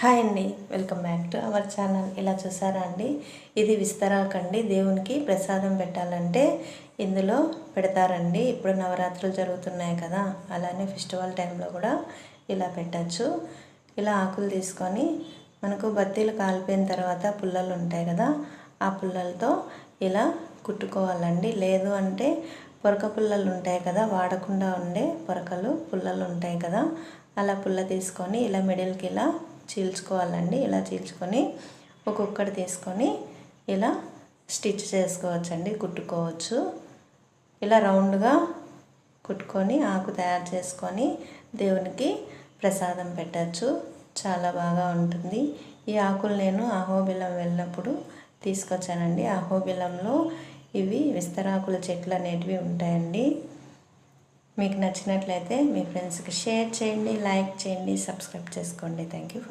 Hi అండి welcome back to our channel. ఇలా చూసారా అండి? ఇది విస్తరాకండి దేవునికి ప్రసాదం పెట్టాలంటే ఇందులో పెడతారండి. ఇప్పుడు నవరాత్రులు జరుగుతున్నాయి కదా అలానే ఫెస్టివల్ టైంలో కూడా ఇలా పెట్టచ్చు. ఇలా ఆకులు తీసుకొని మనకు బత్తీలు కాలిపోయిన తర్వాత పుల్లలు ఉంటాయి కదా ఆ పుల్లలతో ఇలా కుట్టుకోవాలండి. లేదు అంటే పొరక పుల్లలు ఉంటాయి కదా వాడకుండా ఉండే పొరకలు పుల్లలు ఉంటాయి కదా అలా పుల్ల తీసుకొని ఇలా మిడిల్కి ఇలా చీల్చుకోవాలండి. ఇలా చీల్చుకొని ఒక్కొక్కటి తీసుకొని ఇలా స్టిచ్ చేసుకోవచ్చండి కుట్టుకోవచ్చు. ఇలా రౌండ్గా కుట్టుకొని ఆకు తయారు చేసుకొని దేవునికి ప్రసాదం పెట్టచ్చు. చాలా బాగా ఉంటుంది. ఈ ఆకులు నేను అహోబిలం వెళ్ళినప్పుడు తీసుకొచ్చానండి. అహోబిలంలో ఇవి విస్తరాకుల చెట్లు అనేటివి ఉంటాయండి. మీకు నచ్చినట్లయితే మీ ఫ్రెండ్స్కి షేర్ చేయండి లైక్ చేయండి సబ్స్క్రైబ్ చేసుకోండి. Thank you for